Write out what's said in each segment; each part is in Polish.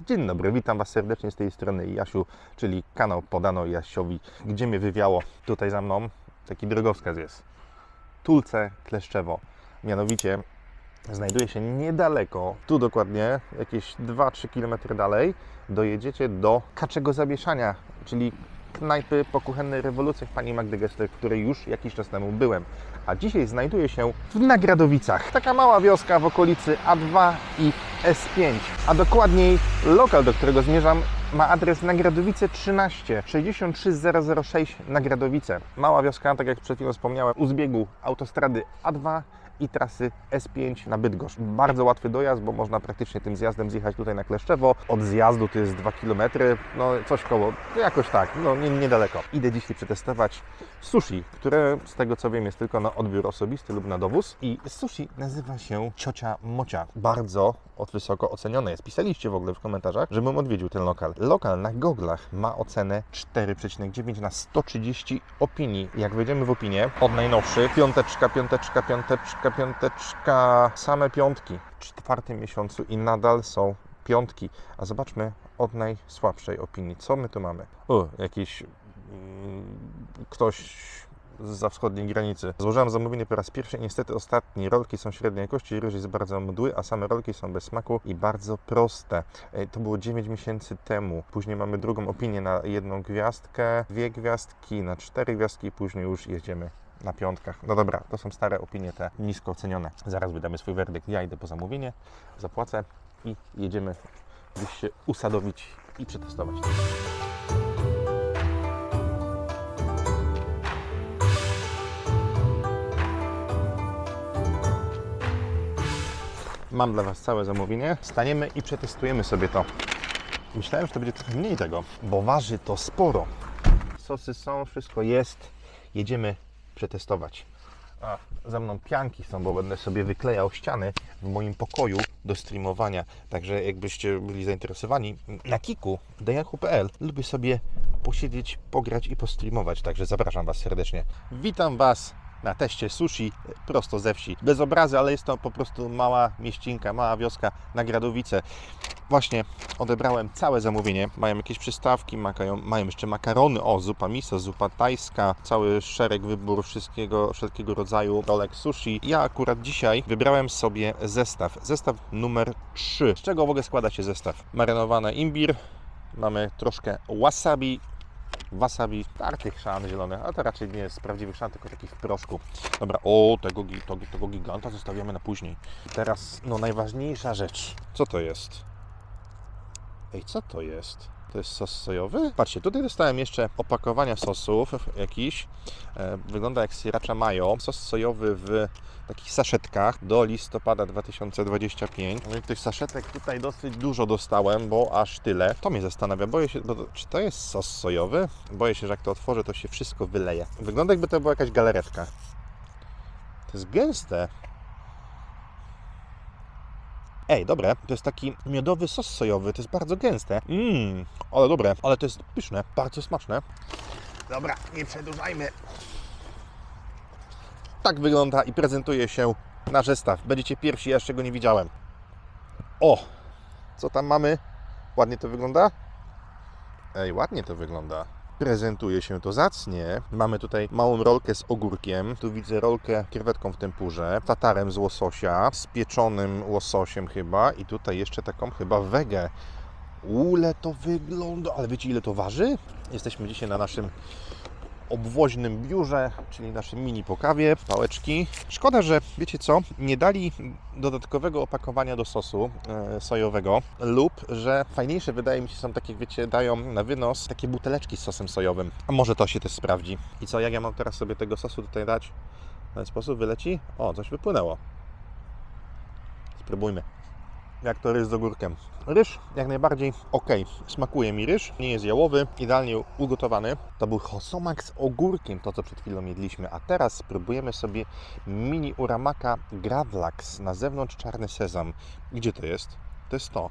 Dzień dobry, witam Was serdecznie z tej strony Jasiu, czyli kanał Podano Jasiowi, gdzie mnie wywiało. Tutaj za mną taki drogowskaz jest. Tulce Kleszczewo. Mianowicie znajduje się niedaleko, tu dokładnie, jakieś 2-3 km dalej, dojedziecie do Kaczego Zawieszania, czyli knajpy po kuchennej rewolucji pani Magdy Gessler, w której już jakiś czas temu byłem. A dzisiaj znajduję się w Nagradowicach. Taka mała wioska w okolicy A2 i S5. A dokładniej lokal, do którego zmierzam, ma adres Nagradowice 13 63006 Nagradowice. Mała wioska, tak jak przed chwilą wspomniałem, u zbiegu autostrady A2 i trasy S5 na Bydgoszcz. Bardzo łatwy dojazd, bo można praktycznie tym zjazdem zjechać tutaj na Kleszczewo. Od zjazdu to jest 2 km, no coś koło, jakoś tak, no nie, niedaleko. Idę dzisiaj przetestować sushi, które z tego co wiem jest tylko na odbiór osobisty lub na dowóz. I sushi nazywa się Ciocia Mocia. Bardzo od wysoko ocenione jest. Pisaliście w ogóle w komentarzach, żebym odwiedził ten lokal. Lokal na goglach ma ocenę 4,9 na 130 opinii. Jak wejdziemy w opinię, od najnowszych, piąteczka, piąteczka, piąteczka, piąteczka, same piątki. W czwartym miesiącu i nadal są piątki. A zobaczmy od najsłabszej opinii. Co my tu mamy? O, jakiś mm, ktoś za wschodniej granicy. Złożyłem zamówienie po raz pierwszy niestety ostatni. Rolki są średniej jakości, ryż jest bardzo mdły, a same rolki są bez smaku i bardzo proste. E, To było 9 miesięcy temu. Później mamy drugą opinię na jedną gwiazdkę, dwie gwiazdki, na cztery gwiazdki i później już jedziemy na piątkach. No dobra, to są stare opinie, te nisko ocenione. Zaraz wydamy swój werdykt. Ja idę po zamówienie, zapłacę i jedziemy gdzieś się usadowić i przetestować. Mam dla Was całe zamówienie. Staniemy i przetestujemy sobie to. Myślałem, że to będzie trochę mniej tego, bo waży to sporo. Sosy są, wszystko jest. Jedziemy przetestować. A, za mną pianki są, bo będę sobie wyklejał ściany w moim pokoju do streamowania. Także jakbyście byli zainteresowani, na kiku dajachu.pl lubię sobie posiedzieć, pograć i postreamować. Także zapraszam Was serdecznie. Witam Was na teście sushi prosto ze wsi. Bez obrazy, ale jest to po prostu mała mieścinka, mała wioska na Gradowice. Właśnie odebrałem całe zamówienie. Mają jakieś przystawki, mają, mają jeszcze makarony, o, zupa miso, zupa tajska, cały szereg wybór wszystkiego, wszelkiego rodzaju rolek sushi. Ja akurat dzisiaj wybrałem sobie zestaw. Zestaw numer 3. Z czego w ogóle składa się zestaw? Marynowane imbir, mamy troszkę wasabi, wasabi, tarty chrzan zielony, a to raczej nie jest prawdziwy chrzan, tylko taki w proszku. Dobra, o, tego, tego, tego giganta zostawiamy na później. Teraz, no najważniejsza rzecz. Co to jest? Ej, co to jest? To jest sos sojowy? Patrzcie, tutaj dostałem jeszcze opakowania sosów jakiś. E, wygląda jak sriracha mayo. Sos sojowy w takich saszetkach do listopada 2025. No i tych saszetek tutaj dosyć dużo dostałem, bo aż tyle. To mnie zastanawia. Boję się, bo czy to jest sos sojowy? Boję się, że jak to otworzę, to się wszystko wyleje. Wygląda jakby to była jakaś galaretka. To jest gęste. Ej, dobre. To jest taki miodowy sos sojowy. To jest bardzo gęste. Mmm, ale dobre. Ale to jest pyszne. Bardzo smaczne. Dobra, nie przedłużajmy. Tak wygląda i prezentuje się nasz zestaw. Będziecie pierwsi, ja jeszcze go nie widziałem. O! Co tam mamy? Ładnie to wygląda? Ej, ładnie to wygląda. Prezentuje się to zacnie. Mamy tutaj małą rolkę z ogórkiem. Tu widzę rolkę krewetką w tempurze, tatarem z łososia, z pieczonym łososiem chyba i tutaj jeszcze taką chyba wegę. Ule to wygląda, ale wiecie ile to waży? Jesteśmy dzisiaj na naszym obwoźnym biurze, czyli naszym mini pokawie, pałeczki. Szkoda, że wiecie co, nie dali dodatkowego opakowania do sosu e, sojowego lub, że fajniejsze wydaje mi się są takie, wiecie, dają na wynos takie buteleczki z sosem sojowym. A może to się też sprawdzi. I co, jak ja mam teraz sobie tego sosu tutaj dać? W ten sposób wyleci? O, coś wypłynęło. Spróbujmy. Jak to ryż z ogórkiem. Ryż jak najbardziej ok. Smakuje mi ryż. Nie jest jałowy, idealnie ugotowany. To był hosomak z ogórkiem, to co przed chwilą jedliśmy. A teraz spróbujemy sobie mini uramaka gravlax. Na zewnątrz czarny sezam. Gdzie to jest? To jest to.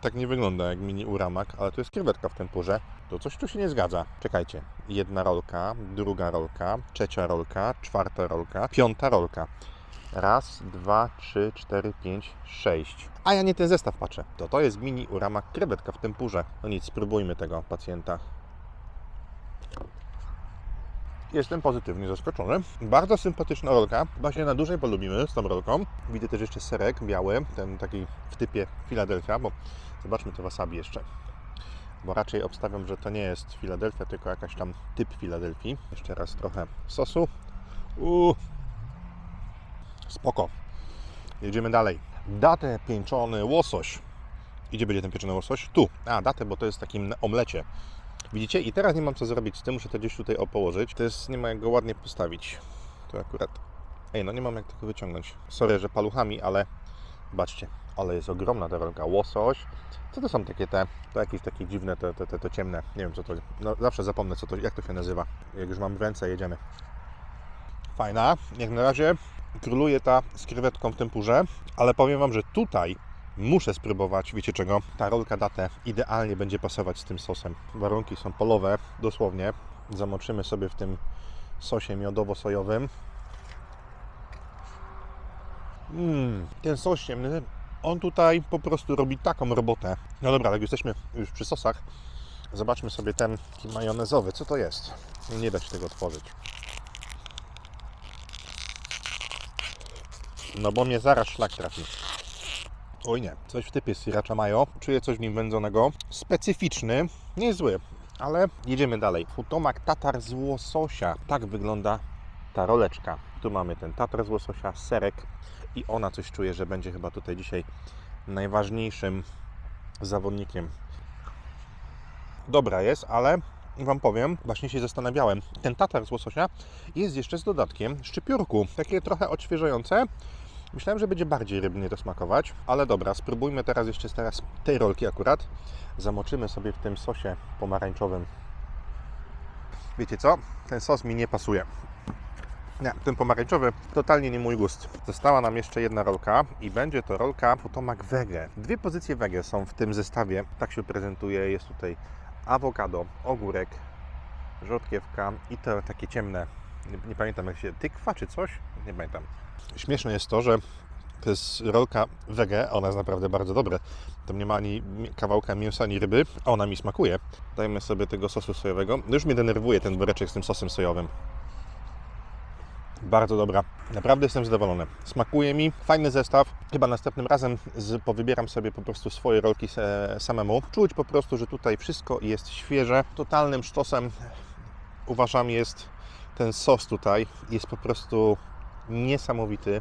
Tak nie wygląda jak mini uramak, ale to jest krewetka w tempurze. To coś tu się nie zgadza. Czekajcie. Jedna rolka, druga rolka, trzecia rolka, czwarta rolka, piąta rolka. Raz, dwa, trzy, cztery, pięć, sześć. A ja nie ten zestaw patrzę. To to jest mini urama krewetka w tempurze. No nic, spróbujmy tego pacjenta. Jestem pozytywnie zaskoczony. Bardzo sympatyczna rolka. Się na dłużej polubimy z tą rolką. Widzę też jeszcze serek biały, ten taki w typie Philadelphia, bo zobaczmy to wasabi jeszcze. Bo raczej obstawiam, że to nie jest Philadelphia, tylko jakaś tam typ Filadelfii. Jeszcze raz trochę sosu. Uuu. Spoko. Jedziemy dalej. Datę pieczony łosoś. Gdzie będzie ten pieczony łosoś? Tu. A, datę, bo to jest w takim omlecie. Widzicie? I teraz nie mam co zrobić z tym, muszę to gdzieś tutaj opołożyć. To jest, nie ma jak go ładnie postawić. To akurat... Ej, no nie mam jak tego wyciągnąć. Sorry, że paluchami, ale... Zobaczcie, ale jest ogromna ta rolka. Łosoś. Co to są takie te, to jakieś takie dziwne, te, te, te, te ciemne, nie wiem co to, no zawsze zapomnę co to, jak to się nazywa. Jak już mam w ręce, jedziemy. Fajna, jak na razie króluje ta z krewetką w tempurze, ale powiem Wam, że tutaj muszę spróbować, wiecie czego? Ta rolka datę idealnie będzie pasować z tym sosem. Warunki są polowe, dosłownie. Zamoczymy sobie w tym sosie miodowo-sojowym. Mmm, ten sos ciemny, on tutaj po prostu robi taką robotę. No dobra, jak jesteśmy już przy sosach, zobaczmy sobie ten majonezowy. Co to jest? Nie da się tego otworzyć. No bo mnie zaraz szlak trafi. Oj nie, coś w typie sriracha mayo. Czuję coś w nim wędzonego. Specyficzny, niezły, ale jedziemy dalej. Futomak tatar z łososia. Tak wygląda ta roleczka. Tu mamy ten tatar z łososia, serek i ona coś czuje, że będzie chyba tutaj dzisiaj najważniejszym zawodnikiem. Dobra jest, ale Wam powiem, właśnie się zastanawiałem. Ten tatar z łososia jest jeszcze z dodatkiem szczypiórku. Takie trochę odświeżające. Myślałem, że będzie bardziej rybnie to smakować, ale dobra, spróbujmy teraz jeszcze teraz tej rolki akurat. Zamoczymy sobie w tym sosie pomarańczowym. Wiecie co? Ten sos mi nie pasuje. Nie, ten pomarańczowy totalnie nie mój gust. Została nam jeszcze jedna rolka i będzie to rolka Potomac Wege. Dwie pozycje Wege są w tym zestawie. Tak się prezentuje. Jest tutaj awokado, ogórek, rzodkiewka i to takie ciemne, nie, nie pamiętam jak się, tykwa czy coś? Nie pamiętam. Śmieszne jest to, że to jest rolka wege, ona jest naprawdę bardzo dobra. Tam nie ma ani kawałka mięsa, ani ryby, a ona mi smakuje. Dajmy sobie tego sosu sojowego. No już mnie denerwuje ten woreczek z tym sosem sojowym. Bardzo dobra. Naprawdę jestem zadowolony. Smakuje mi. Fajny zestaw. Chyba następnym razem z, powybieram sobie po prostu swoje rolki samemu. Czuć po prostu, że tutaj wszystko jest świeże. Totalnym sztosem uważam jest ten sos tutaj. Jest po prostu niesamowity.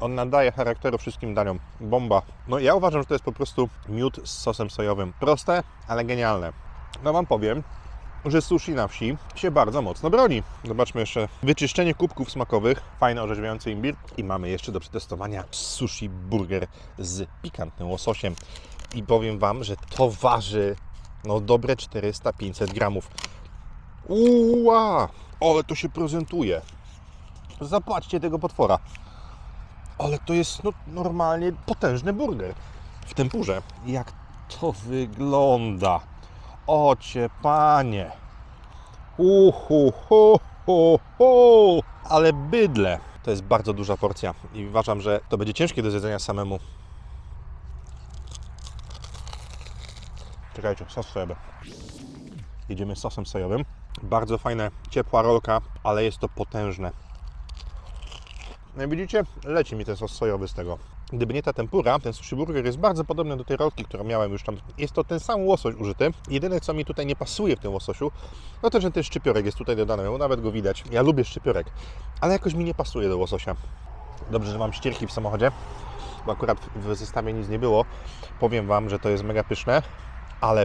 On nadaje charakteru wszystkim daniom. Bomba. No ja uważam, że to jest po prostu miód z sosem sojowym. Proste, ale genialne. No Wam powiem, że sushi na wsi się bardzo mocno broni. Zobaczmy jeszcze wyczyszczenie kubków smakowych, fajny orzeźwiający imbir i mamy jeszcze do przetestowania sushi burger z pikantnym łososiem. I powiem Wam, że to waży no dobre 400-500 gramów. Uła! Ale to się prezentuje. Zobaczcie tego potwora. Ale to jest no, normalnie potężny burger w tempurze. Jak to wygląda? Ocie panie. Uhu, hu, hu, hu. Ale bydle. To jest bardzo duża porcja i uważam, że to będzie ciężkie do zjedzenia samemu. Czekajcie, sos sojowy. Jedziemy sosem sojowym. Bardzo fajne, ciepła rolka, ale jest to potężne. No widzicie, leci mi ten sos sojowy z tego. Gdyby nie ta tempura, ten sushi burger jest bardzo podobny do tej rolki, którą miałem już tam. Jest to ten sam łosoś użyty. Jedyne, co mi tutaj nie pasuje w tym łososiu, no to, że ten szczypiorek jest tutaj dodany, nawet go widać. Ja lubię szczypiorek, ale jakoś mi nie pasuje do łososia. Dobrze, że mam ścierki w samochodzie, bo akurat w zestawie nic nie było. Powiem Wam, że to jest mega pyszne, ale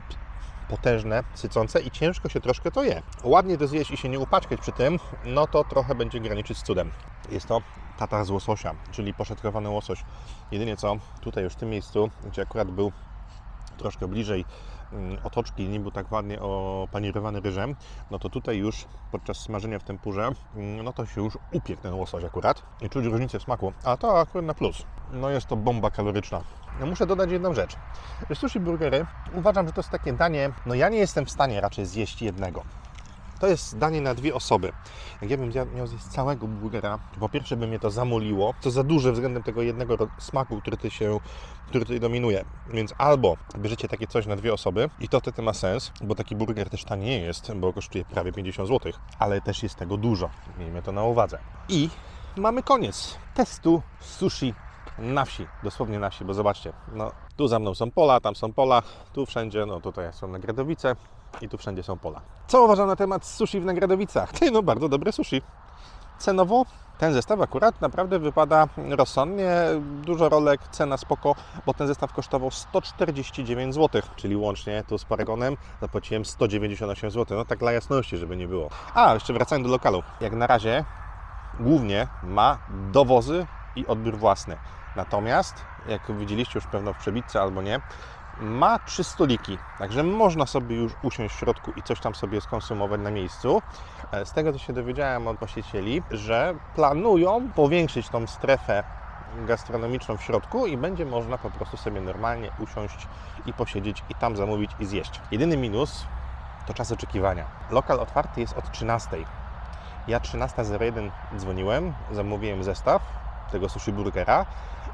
potężne, sycące i ciężko się troszkę to je. Ładnie to zjeść i się nie upaczkać przy tym, no to trochę będzie graniczyć z cudem. Jest to tatar z łososia, czyli poszetkowany łosoś. Jedynie co, tutaj już w tym miejscu, gdzie akurat był troszkę bliżej mm, otoczki, nie był tak ładnie opanierowany ryżem, no to tutaj już podczas smażenia w tempurze, mm, no to się już upiekł ten łosoś akurat i czuć różnicę w smaku, a to akurat na plus. No jest to bomba kaloryczna. No muszę dodać jedną rzecz. Sushi burgery uważam, że to jest takie danie, no ja nie jestem w stanie raczej zjeść jednego. To jest danie na dwie osoby. Jak ja bym miał zjeść całego burgera, po pierwsze by mnie to zamuliło, to za duże względem tego jednego smaku, który tutaj się, który tutaj dominuje. Więc albo bierzecie takie coś na dwie osoby i to wtedy ma sens, bo taki burger też tani nie jest, bo kosztuje prawie 50 zł, ale też jest tego dużo. Miejmy to na uwadze. I mamy koniec testu sushi na wsi, dosłownie na wsi, bo zobaczcie, no tu za mną są pola, tam są pola, tu wszędzie, no tutaj są nagradowice i tu wszędzie są pola. Co uważam na temat sushi w Nagradowicach? Ty, no bardzo dobre sushi. Cenowo ten zestaw akurat naprawdę wypada rozsądnie, dużo rolek, cena spoko, bo ten zestaw kosztował 149 zł, czyli łącznie tu z Paragonem zapłaciłem 198 zł, no tak dla jasności, żeby nie było. A, jeszcze wracając do lokalu, jak na razie głównie ma dowozy i odbiór własny. Natomiast, jak widzieliście już pewno w przebitce albo nie, ma trzy stoliki, także można sobie już usiąść w środku i coś tam sobie skonsumować na miejscu. E, Z tego, co się dowiedziałem od właścicieli, że planują powiększyć tą strefę gastronomiczną w środku i będzie można po prostu sobie normalnie usiąść i posiedzieć i tam zamówić i zjeść. Jedyny minus to czas oczekiwania. Lokal otwarty jest od 13. Ja 13.01 dzwoniłem, zamówiłem zestaw tego sushi burgera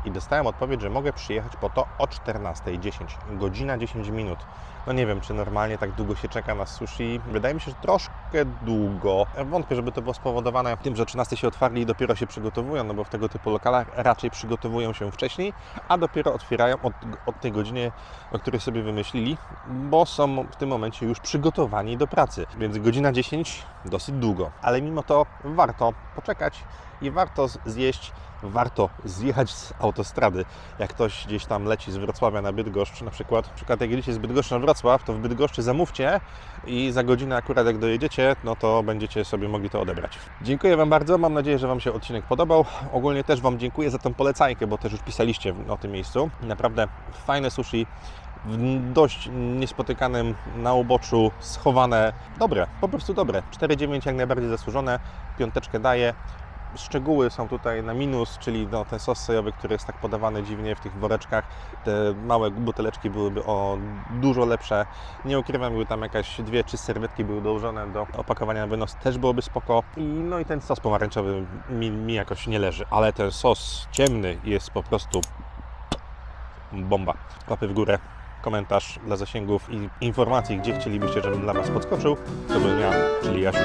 i dostałem odpowiedź, że mogę przyjechać po to o 14.10. Godzina 10 minut. No nie wiem, czy normalnie tak długo się czeka na sushi. Wydaje mi się, że troszkę długo. Wątpię, żeby to było spowodowane tym, że o 13 się otwarli i dopiero się przygotowują, no bo w tego typu lokalach raczej przygotowują się wcześniej, a dopiero otwierają od, od tej godziny, o której sobie wymyślili, bo są w tym momencie już przygotowani do pracy. Więc godzina 10 dosyć długo, ale mimo to warto poczekać i warto zjeść, warto zjechać z autostrady. Jak ktoś gdzieś tam leci z Wrocławia na Bydgoszcz, na przykład, na przykład jak jedziecie z Bydgoszczy na Wrocław, to w Bydgoszczy zamówcie i za godzinę akurat jak dojedziecie, no to będziecie sobie mogli to odebrać. Dziękuję Wam bardzo, mam nadzieję, że Wam się odcinek podobał. Ogólnie też Wam dziękuję za tą polecajkę, bo też już pisaliście o tym miejscu. Naprawdę fajne sushi, w dość niespotykanym na uboczu, schowane, dobre, po prostu dobre. 4,9 jak najbardziej zasłużone, piąteczkę daję. Szczegóły są tutaj na minus, czyli no, ten sos sojowy, który jest tak podawany dziwnie w tych woreczkach. Te małe buteleczki byłyby o dużo lepsze. Nie ukrywam, były tam jakaś dwie, trzy serwetki były dołożone do opakowania na wynos, też byłoby spoko. I, no i ten sos pomarańczowy mi, mi jakoś nie leży, ale ten sos ciemny jest po prostu bomba. Łapy w górę, komentarz dla zasięgów i informacji, gdzie chcielibyście, żebym dla Was podskoczył. To bym ja, czyli Jasiu.